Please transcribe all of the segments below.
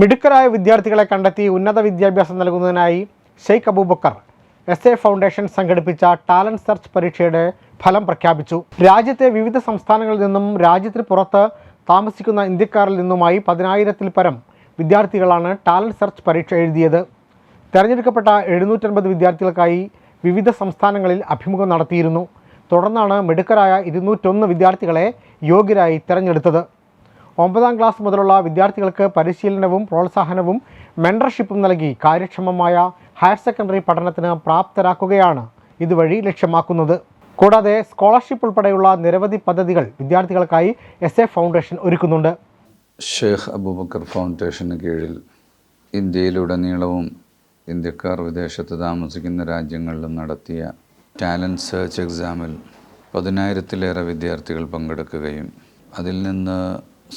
മിടുക്കരായ വിദ്യാർത്ഥികളെ കണ്ടെത്തി ഉന്നത വിദ്യാഭ്യാസം നൽകുന്നതിനായി Sheikh Abubakar S A foundation സംഘടിപ്പിച്ച ടാലന്റ് സെർച്ച് പരീക്ഷയുടെ ഫലം പ്രഖ്യാപിച്ചു. രാജ്യത്തെ വിവിധ സംസ്ഥാനങ്ങളിൽ നിന്നും രാജ്യത്തിന് പുറത്ത് താമസിക്കുന്ന ഇന്ത്യക്കാരിൽ നിന്നുമായി പതിനായിരത്തിൽ പരം വിദ്യാർത്ഥികളാണ് ടാലന്റ് സെർച്ച് പരീക്ഷ എഴുതിയത്. തിരഞ്ഞെടുക്കപ്പെട്ട എഴുന്നൂറ്റൻപത് വിദ്യാർത്ഥികൾക്കായി വിവിധ സംസ്ഥാനങ്ങളിൽ അഭിമുഖം നടത്തിയിരുന്നു. തുടർന്നാണ് മിടുക്കരായ ഇരുന്നൂറ്റൊന്ന് വിദ്യാർത്ഥികളെ യോഗ്യരായി തിരഞ്ഞെടുത്തത്. ഒമ്പതാം ക്ലാസ് മുതലുള്ള വിദ്യാർത്ഥികൾക്ക് പരിശീലനവും പ്രോത്സാഹനവും മെൻറർഷിപ്പും നൽകി കാര്യക്ഷമമായ ഹയർ സെക്കൻഡറി പഠനത്തിന് പ്രാപ്തരാക്കുകയാണ് ഇതുവഴി ലക്ഷ്യമാക്കുന്നത്. കൂടാതെ സ്കോളർഷിപ്പ് ഉൾപ്പെടെയുള്ള നിരവധി പദ്ധതികൾ വിദ്യാർത്ഥികൾക്കായി എസ് എ ഫൗണ്ടേഷൻ ഒരുക്കുന്നുണ്ട്. ഷെയ്ഖ് അബൂബക്കർ ഫൗണ്ടേഷന് കീഴിൽ ഇന്ത്യയിലുടനീളവും ഇന്ത്യക്കാർ വിദേശത്ത് താമസിക്കുന്ന രാജ്യങ്ങളിലും നടത്തിയ ടാലന്റ് സെർച്ച് എക്സാമിൽ പതിനായിരത്തിലേറെ വിദ്യാർത്ഥികൾ പങ്കെടുക്കുകയും അതിൽ നിന്ന്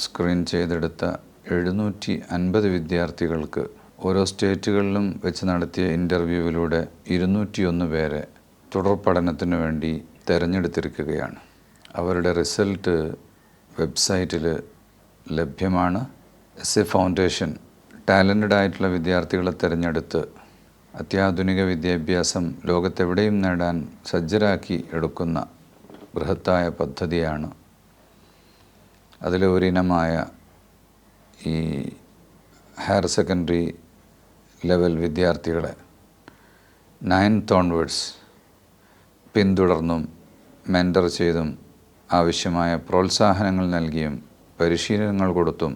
സ്ക്രീൻ ചെയ്തെടുത്ത എഴുന്നൂറ്റി അൻപത് വിദ്യാർത്ഥികൾക്ക് ഓരോ സ്റ്റേറ്റുകളിലും വെച്ച് നടത്തിയ ഇന്റർവ്യൂവിലൂടെ ഇരുന്നൂറ്റിയൊന്ന് പേരെ തുടർ പഠനത്തിന് വേണ്ടി തിരഞ്ഞെടുത്തിരിക്കുകയാണ്. അവരുടെ റിസൾട്ട് വെബ്സൈറ്റിൽ ലഭ്യമാണ്. എസ് എ ഫൗണ്ടേഷൻ ടാലന്റഡ് ആയിട്ടുള്ള വിദ്യാർത്ഥികളെ തിരഞ്ഞെടുത്ത് അത്യാധുനിക വിദ്യാഭ്യാസം ലോകത്തെവിടെയും നേടാൻ സജ്ജരാക്കി എടുക്കുന്ന ബൃഹത്തായ പദ്ധതിയാണ് അതിലെ ഒരിനമായ ഈ ഹയർ സെക്കൻഡറി ലെവൽ വിദ്യാർത്ഥികളെ നയൻത്ത് ഓൺവേഡ്സ് പിന്തുടർന്നും മെന്റർ ചെയ്തും ആവശ്യമായ പ്രോത്സാഹനങ്ങൾ നൽകിയും പരിശീലനങ്ങൾ കൊടുത്തും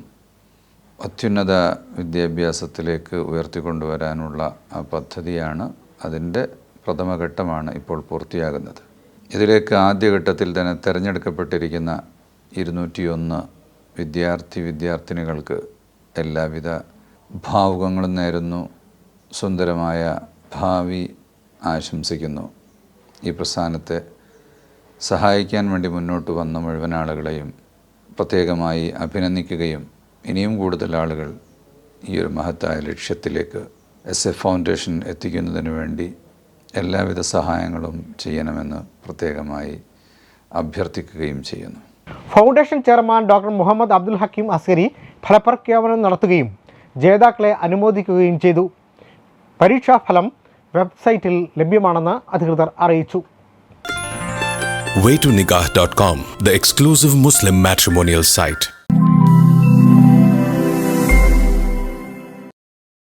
അത്യുന്നത വിദ്യാഭ്യാസത്തിലേക്ക് ഉയർത്തിക്കൊണ്ടുവരാനുള്ള ആ പദ്ധതിയാണ് അതിന്റെ പ്രഥമഘട്ടമാണ് ഇപ്പോൾ പൂർത്തിയാകുന്നത്. ഇതിലേക്ക് ആദ്യഘട്ടത്തിൽ തന്നെ തിരഞ്ഞെടുക്കപ്പെട്ടിരിക്കുന്ന ഇരുന്നൂറ്റിയൊന്ന് വിദ്യാർത്ഥി വിദ്യാർത്ഥിനികൾക്ക് എല്ലാവിധ ഭാവുകങ്ങളും നേരുന്നു. സുന്ദരമായ ഭാവി ആശംസിക്കുന്നു. ഈ പ്രസ്ഥാനത്തെ സഹായിക്കാൻ വേണ്ടി മുന്നോട്ട് വന്ന മുഴുവൻ ആളുകളെയും പ്രത്യേകമായി അഭിനന്ദിക്കുകയും ഇനിയും കൂടുതൽ ആളുകൾ ഈ ഒരു മഹത്തായ ലക്ഷ്യത്തിലേക്ക് എസ് എഫ് ഫൗണ്ടേഷൻ എത്തിക്കുന്നതിന് വേണ്ടി എല്ലാവിധ സഹായങ്ങളും ചെയ്യണമെന്ന് പ്രത്യേകമായി അഭ്യർത്ഥിക്കുകയും ചെയ്യുന്നു. Foundation chairman doctor Muhammad Abdul Hakeem Askari ഫലപ്രഖ്യാപനം നടത്തുകയും ജേതാക്കളെ അനുമോദിക്കുകയും ചെയ്തു പരീക്ഷാഫലം വെബ്സൈറ്റിൽ ലഭ്യമാണെന്ന് അധികൃതർ അറിയിച്ചു waytonikah.com, the exclusive Muslim matrimonial site.